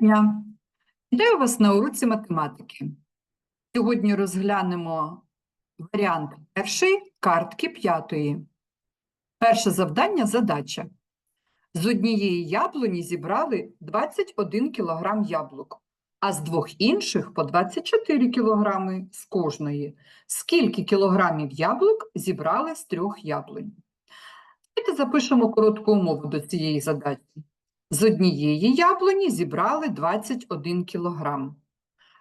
дня! Вітаю вас на уроці математики. Сьогодні розглянемо варіант перший картки п'ятої. Перше завдання – задача. З однієї яблуні зібрали 21 кг яблук, а з двох інших по 24 кг з кожної. Скільки кілограмів яблук зібрали з трьох яблунь? Давайте запишемо коротку умову до цієї задачі. З однієї яблуні зібрали 21 кілограм.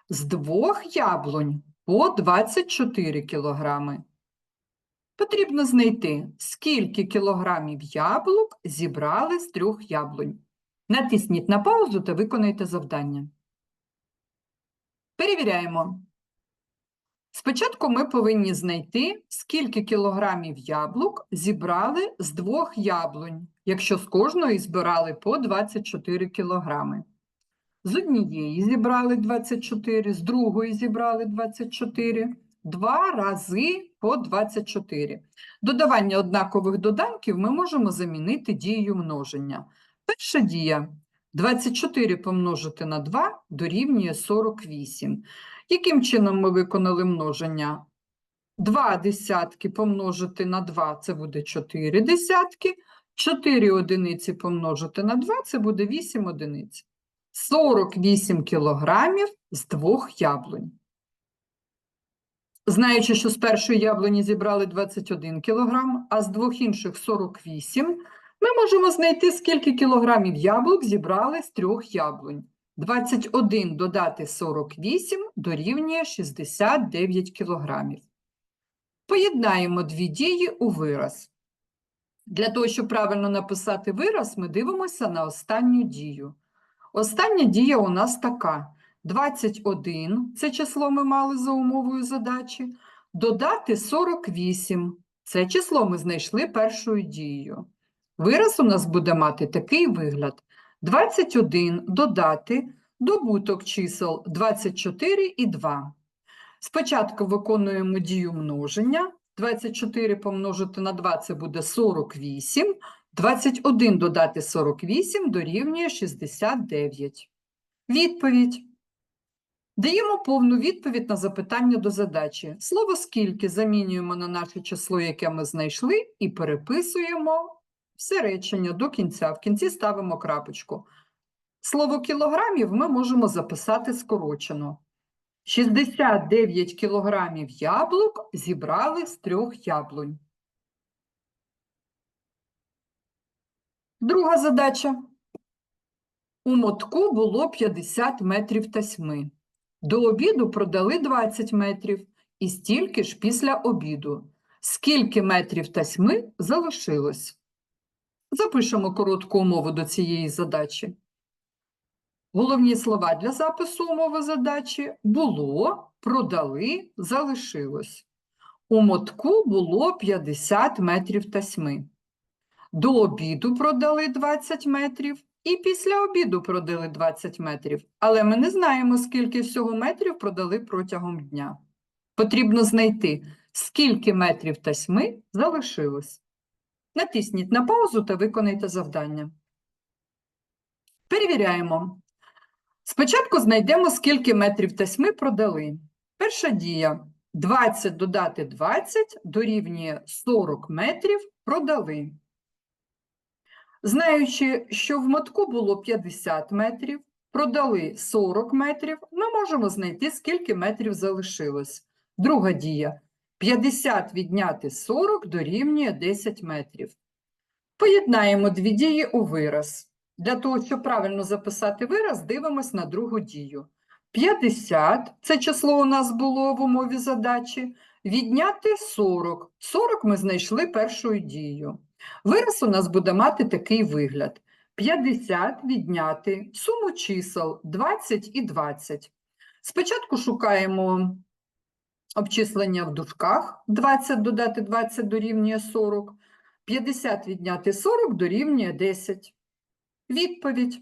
З двох яблунь по 24 кілограми. Потрібно знайти, скільки кілограмів яблук зібрали з трьох яблунь. Натисніть на паузу та виконайте завдання. Перевіряємо. Спочатку ми повинні знайти, скільки кілограмів яблук зібрали з двох яблунь, якщо з кожної збирали по 24 кілограми. З однієї зібрали 24, з другої зібрали 24, два рази по 24. Додавання однакових доданків ми можемо замінити дією множення. Перша дія 24 помножити на 2 дорівнює 48. Яким чином ми виконали множення? 2 десятки помножити на 2 – це буде 4 десятки. 4 одиниці помножити на 2 – це буде 8 одиниць. 48 кілограмів з двох яблунь. Знаючи, що з першої яблуні зібрали 21 кілограм, а з двох інших 48, ми можемо знайти, скільки кілограмів яблук зібрали з трьох яблунь. 21 додати 48 дорівнює 69 кілограмів. Поєднаємо дві дії у вираз. Для того, щоб правильно написати вираз, ми дивимося на останню дію. Остання дія у нас така. 21 – це число ми мали за умовою задачі. Додати 48 – це число ми знайшли першою дією. Вираз у нас буде мати такий вигляд. 21 додати добуток чисел 24 і 2. Спочатку виконуємо дію множення. 24 помножити на 2 – це буде 48. 21 додати 48 дорівнює 69. Відповідь. Даємо повну відповідь на запитання до задачі. Слово «скільки» замінюємо на наше число, яке ми знайшли, і переписуємо все речення до кінця. В кінці ставимо крапочку. Слово кілограмів ми можемо записати скорочено. 69 кілограмів яблук зібрали з трьох яблунь. Друга задача. У мотку було 50 метрів тасьми. До обіду продали 20 метрів і стільки ж після обіду. Скільки метрів тасьми залишилось? Запишемо коротку умову до цієї задачі. Головні слова для запису умови задачі було, продали, залишилось. У мотку було 50 метрів тасьми. До обіду продали 20 метрів і після обіду продали 20 метрів. Але ми не знаємо, скільки всього метрів продали протягом дня. Потрібно знайти, скільки метрів тасьми залишилось. Натисніть на паузу та виконайте завдання. Перевіряємо. Спочатку знайдемо, скільки метрів тасьми продали. Перша дія. 20 додати 20 дорівнює 40 метрів продали. Знаючи, що в мотку було 50 метрів, продали 40 метрів, ми можемо знайти, скільки метрів залишилось. Друга дія. 50 відняти 40 дорівнює 10 метрів. Поєднаємо дві дії у вираз. Для того, щоб правильно записати вираз, дивимось на другу дію. 50 – це число у нас було в умові задачі. Відняти 40. 40 ми знайшли першою дією. Вираз у нас буде мати такий вигляд. 50 відняти суму чисел 20 і 20. Спочатку шукаємо обчислення в дужках. 20 додати 20 дорівнює 40. 50 відняти 40 дорівнює 10. Відповідь.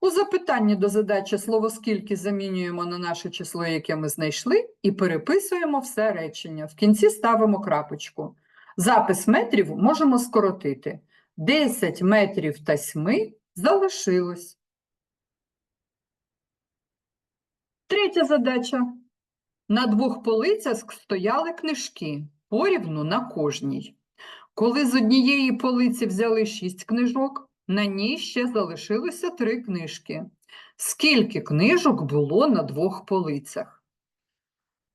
У запитанні до задачі слово «скільки» замінюємо на наше число, яке ми знайшли, і переписуємо все речення. В кінці ставимо крапочку. Запис метрів можемо скоротити. 10 метрів тасьми залишилось. Третя задача. На двох полицях стояли книжки, порівну на кожній. Коли з однієї полиці взяли шість книжок, на ній ще залишилося три книжки. Скільки книжок було на двох полицях?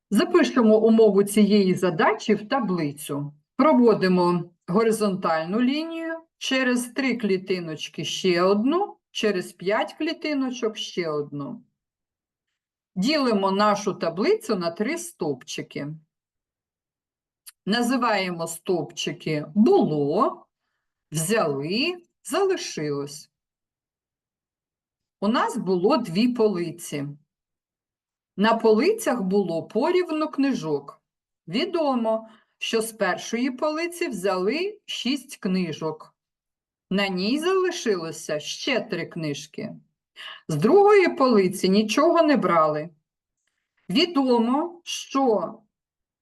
Запишемо умову цієї задачі в таблицю. Проводимо горизонтальну лінію, через три клітиночки ще одну, через п'ять клітиночок ще одну. Ділимо нашу таблицю на три стовпчики. Називаємо стовпчики було, взяли, залишилось. У нас було дві полиці. На полицях було порівну книжок. Відомо, що з першої полиці взяли шість книжок. На ній залишилося ще три книжки. З другої полиці нічого не брали. Відомо, що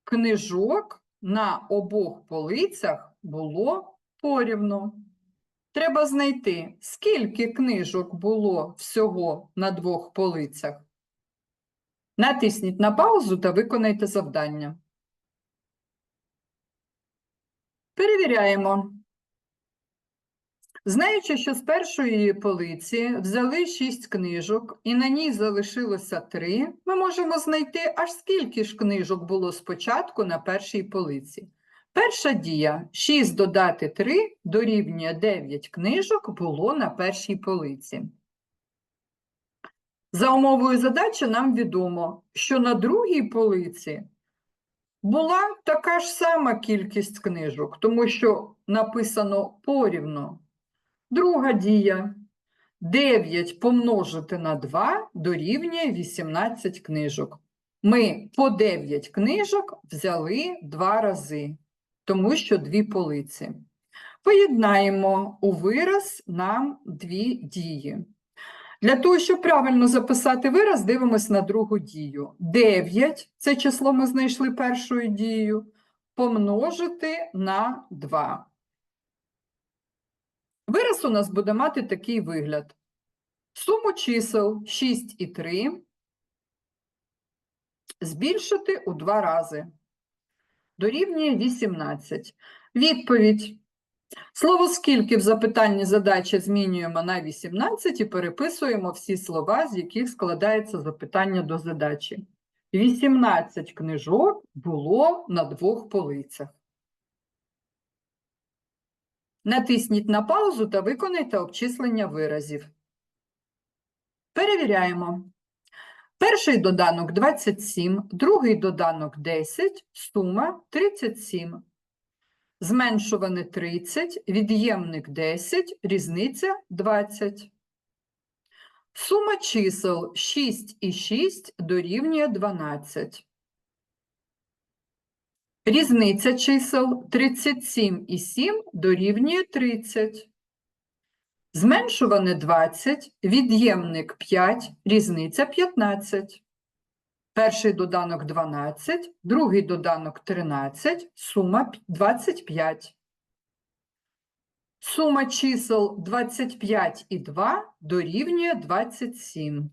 книжок на обох полицях було порівну. Треба знайти, скільки книжок було всього на двох полицях. Натисніть на паузу та виконайте завдання. Перевіряємо. Знаючи, що з першої полиці взяли шість книжок і на ній залишилося три, ми можемо знайти, аж скільки ж книжок було спочатку на першій полиці. Перша дія 6 додати 3 дорівнює 9 книжок було на першій полиці. За умовою задачі нам відомо, що на другій полиці була така ж сама кількість книжок, тому що написано порівно. Друга дія 9 помножити на 2 дорівнює 18 книжок. Ми по 9 книжок взяли два рази, тому що дві полиці. Поєднаємо у вираз нам дві дії. Для того, щоб правильно записати вираз, дивимось на другу дію. 9 – це число ми знайшли першою дією, помножити на 2. Вираз у нас буде мати такий вигляд. Суму чисел 6 і 3 збільшити у два рази. Дорівнює 18. Відповідь. Слово «скільки» в запитанні задачі змінюємо на 18 і переписуємо всі слова, з яких складається запитання до задачі. 18 книжок було на двох полицях. Натисніть на паузу та виконайте обчислення виразів. Перевіряємо. Перший доданок 27, другий доданок 10, сума 37. Зменшуване 30, від'ємник 10, різниця 20. Сума чисел 6 і 6 дорівнює 12. Різниця чисел 37 і 7 дорівнює 30. Зменшуване 20, від'ємник 5, різниця 15. Перший доданок 12, другий доданок 13, сума 25. Сума чисел 25 і 2 дорівнює 27.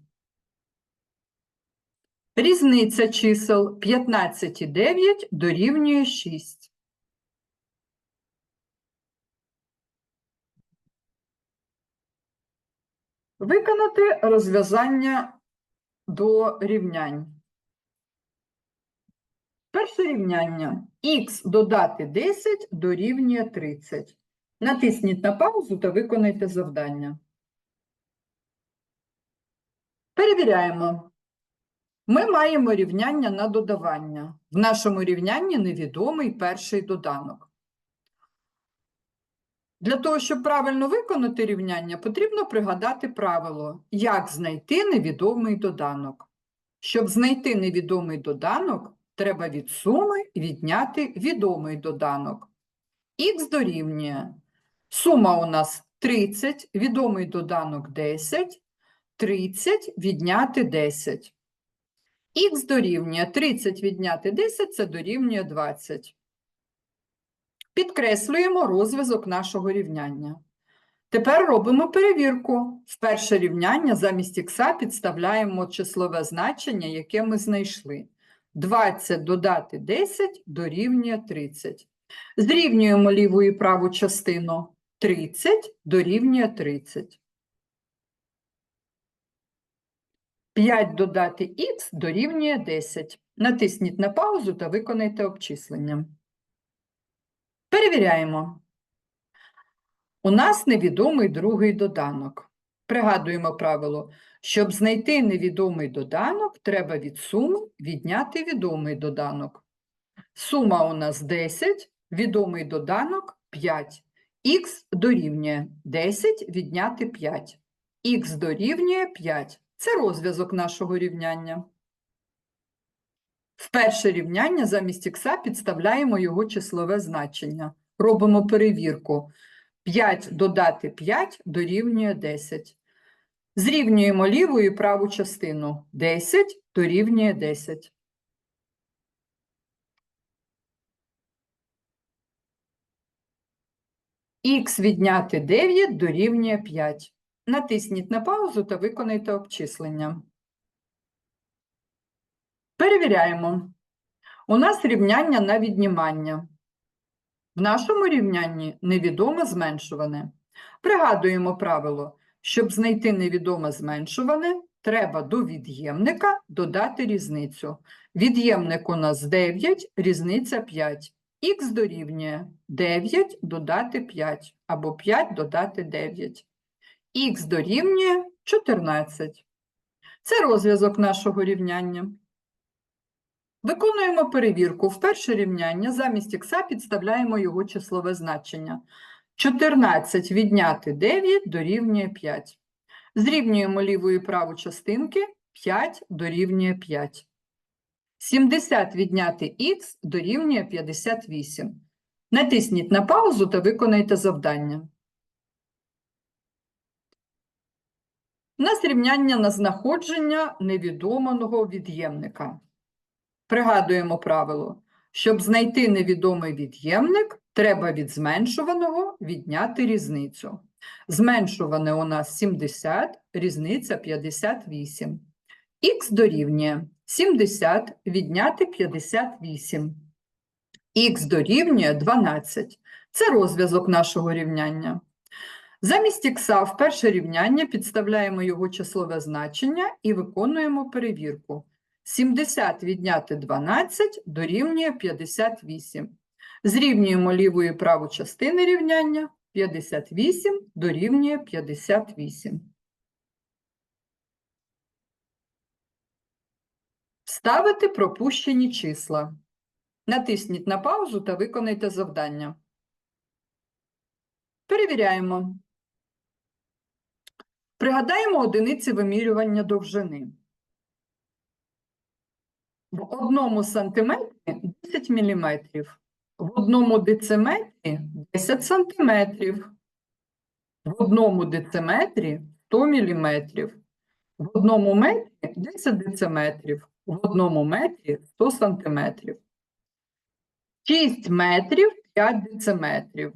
Різниця чисел 15 і 9 дорівнює 6. Виконати розв'язання до рівнянь. Перше рівняння. Х додати 10 дорівнює 30. Натисніть на паузу та виконайте завдання. Перевіряємо. Ми маємо рівняння на додавання. В нашому рівнянні невідомий перший доданок. Для того, щоб правильно виконати рівняння, потрібно пригадати правило, як знайти невідомий доданок. Щоб знайти невідомий доданок, треба від суми відняти відомий доданок. Х дорівнює. Сума у нас 30, відомий доданок 10, 30 відняти 10. Х дорівнює 30 відняти 10 це дорівнює 20. Підкреслюємо розв'язок нашого рівняння. Тепер робимо перевірку. В перше рівняння замість х підставляємо числове значення, яке ми знайшли. 20 додати 10 дорівнює 30. Зрівнюємо ліву і праву частину. 30 дорівнює 30. 5 додати х дорівнює 10. Натисніть на паузу та виконайте обчислення. Перевіряємо. У нас невідомий другий доданок. Пригадуємо правило. Щоб знайти невідомий доданок, треба від суми відняти відомий доданок. Сума у нас 10, відомий доданок 5. Х дорівнює 10 відняти 5. Х дорівнює 5. Це розв'язок нашого рівняння. В перше рівняння замість х підставляємо його числове значення. Робимо перевірку. 5 додати 5 дорівнює 10. Зрівнюємо ліву і праву частину. 10 дорівнює 10. Х відняти 9 дорівнює 5. Натисніть на паузу та виконайте обчислення. Перевіряємо. У нас рівняння на віднімання. В нашому рівнянні невідоме зменшуване. Пригадуємо правило. Щоб знайти невідоме зменшуване, треба до від'ємника додати різницю. Від'ємник у нас 9, різниця 5. Х дорівнює 9 додати 5, або 5 додати 9. Х дорівнює 14. Це розв'язок нашого рівняння. Виконуємо перевірку. В перше рівняння замість х підставляємо його числове значення. 14 відняти 9 дорівнює 5. Зрівнюємо ліву і праву частинки. 5 дорівнює 5. 70 відняти х дорівнює 58. Натисніть на паузу та виконайте завдання. У нас рівняння на знаходження невідомого від'ємника. Пригадуємо правило. Щоб знайти невідомий від'ємник, треба від зменшуваного відняти різницю. Зменшуване у нас 70, різниця 58. Х дорівнює 70 відняти 58. Х дорівнює 12. Це розв'язок нашого рівняння. Замість х в перше рівняння підставляємо його числове значення і виконуємо перевірку. 70 відняти 12 дорівнює 58. Зрівнюємо ліву і праву частини рівняння. 58 дорівнює 58. Ставити пропущені числа. Натисніть на паузу та виконайте завдання. Перевіряємо. Пригадаємо одиниці вимірювання довжини. В одному сантиметрі 10 міліметрів, в одному дециметрі 10 сантиметрів, в одному дециметрі 100 міліметрів, в одному метрі 10 дециметрів, в одному метрі 100 сантиметрів. 6 метрів 5 дециметрів.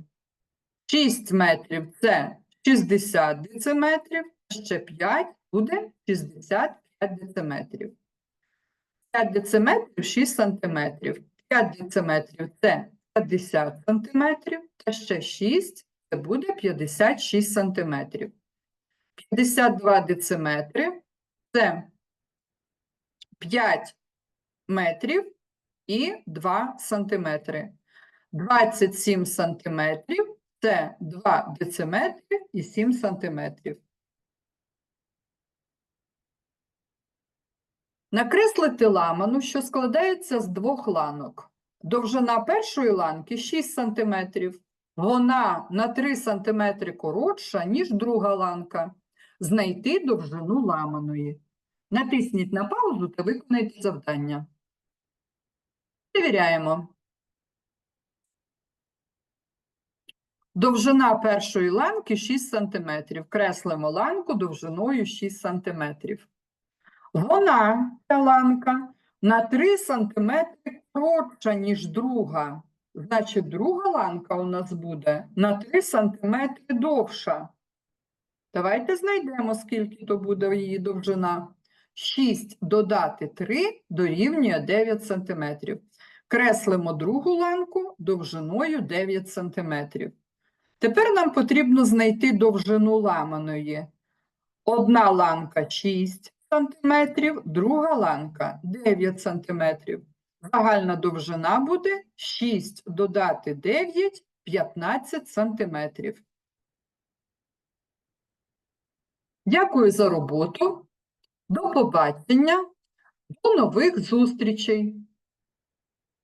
6 метрів це 60 дециметрів, ще 5 буде 65 дециметрів. 5 дециметрів 6 сантиметрів. 5 дециметрів це 50 сантиметрів, та ще 6 це буде 56 сантиметрів. 52 дециметри це 5 метрів і 2 сантиметри. 27 сантиметрів це 2 дециметри і 7 сантиметрів. Накреслити ламану, що складається з двох ланок. Довжина першої ланки 6 см. Вона на 3 см коротша, ніж друга ланка. Знайти довжину ламаної. Натисніть на паузу та виконайте завдання. Перевіряємо. Довжина першої ланки 6 см. Креслимо ланку довжиною 6 см. Вона, ця ланка, на 3 см коротша, ніж друга. Значить, друга ланка у нас буде на 3 см довша. Давайте знайдемо, скільки то буде її довжина. 6 додати 3 дорівнює 9 см. Креслимо другу ланку довжиною 9 см. Тепер нам потрібно знайти довжину ламаної. Одна ланка 6 см, друга ланка 9 см. Загальна довжина буде 6 додати 9 – 15 см. Дякую за роботу. До побачення. До нових зустрічей.